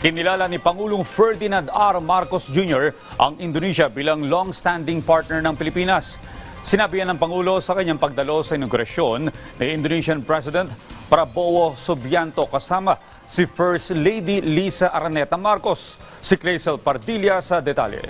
Kinilala ni Pangulong Ferdinand R. Marcos Jr. ang Indonesia bilang long-standing partner ng Pilipinas. Sinabi yan ng Pangulo sa kanyang pagdalo sa inaugurasyon ni Indonesian President Prabowo Subianto kasama si First Lady Lisa Araneta Marcos. Si Clazel Pardilla sa detalye.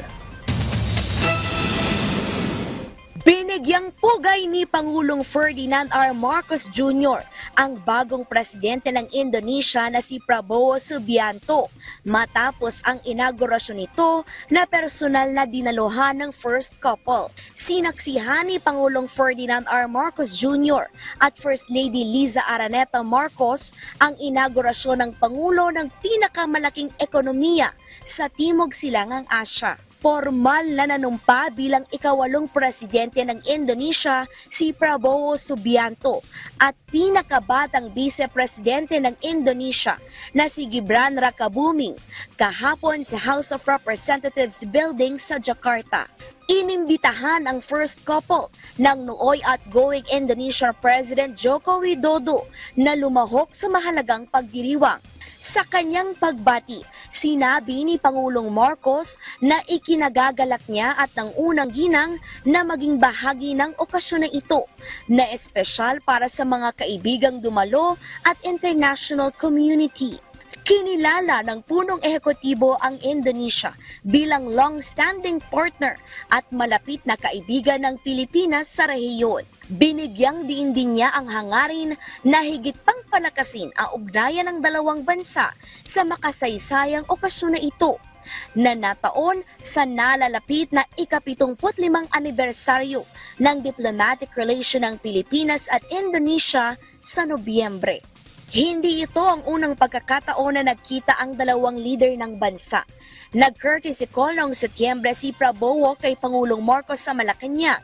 Binigyang pugay ni Pangulong Ferdinand R. Marcos Jr. ang bagong presidente ng Indonesia na si Prabowo Subianto matapos ang inaugurasyon nito na personal na dinaluhan ng first couple. Sinaksihan ni Pangulong Ferdinand R. Marcos Jr. at First Lady Liza Araneta Marcos ang inaugurasyon ng Pangulo ng pinakamalaking ekonomiya sa Timog Silangang Asya. Formal na nanumpa bilang ikawalong presidente ng Indonesia si Prabowo Subianto at pinakabatang vice-presidente ng Indonesia na si Gibran Rakabuming kahapon sa House of Representatives building sa Jakarta. Inimbitahan ang first couple ng nooy at going Indonesia President Joko Widodo na lumahok sa mahalagang pagdiriwang. Sa kanyang pagbati, sinabi ni Pangulong Marcos na ikinagagalak niya at ng unang ginang na maging bahagi ng okasyon na ito na espesyal para sa mga kaibigang dumalo at international community. Kinilala ng punong ehekutibo ang Indonesia bilang long-standing partner at malapit na kaibigan ng Pilipinas sa rehiyon. Binigyang diin din niya ang hangarin na higit pang palakasin ang ugnayan ng dalawang bansa sa makasaysayang okasyon na ito na nataon sa nalalapit na ikapitumput limang anibersaryo ng diplomatic relation ng Pilipinas at Indonesia sa Nobyembre. Hindi ito ang unang pagkakataon na nagkita ang dalawang leader ng bansa. Nag-courtesy call noong Setyembre si Prabowo kay Pangulong Marcos sa Malacanang,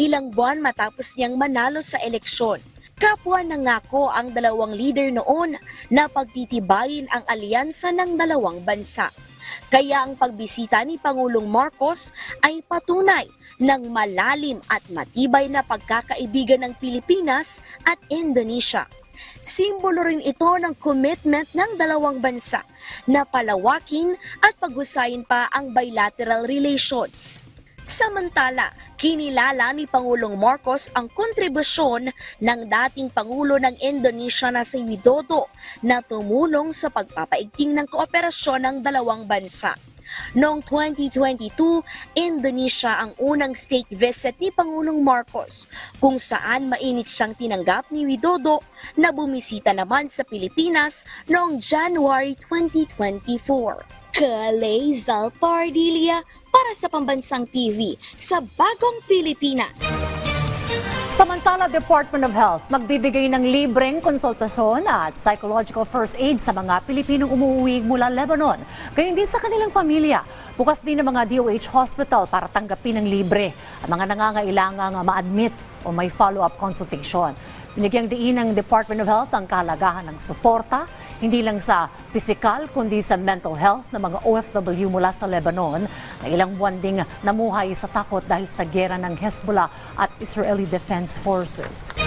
ilang buwan matapos niyang manalo sa eleksyon. Kapwa nangako ang dalawang leader noon na pagtitibayin ang alyansa ng dalawang bansa. Kaya ang pagbisita ni Pangulong Marcos ay patunay ng malalim at matibay na pagkakaibigan ng Pilipinas at Indonesia. Simbolo rin ito ng commitment ng dalawang bansa na palawakin at paghusayin pa ang bilateral relations. Samantala, kinilala ni Pangulong Marcos ang kontribusyon ng dating Pangulo ng Indonesia na si Widodo na tumulong sa pagpapaigting ng kooperasyon ng dalawang bansa. Noong 2022, Indonesia ang unang state visit ni Pangulong Marcos kung saan mainit siyang tinanggap ni Widodo na bumisita naman sa Pilipinas noong January 2024. Kalay Zalpardilia para sa Pambansang TV sa Bagong Pilipinas. Samantala, Department of Health magbibigay ng libreng konsultasyon at psychological first aid sa mga Pilipinong umuwi mula Lebanon, gayon din sa kanilang pamilya. Bukas din ang mga DOH hospital para tanggapin ng libre ang mga nangangailangang ma-admit o may follow-up consultation. Binigyang diin ng Department of Health ang kahalagahan ng suporta, hindi lang sa pisikal kundi sa mental health ng mga OFW mula sa Lebanon na ilang buwan ding namuhay sa takot dahil sa gera ng Hezbollah at Israeli Defense Forces.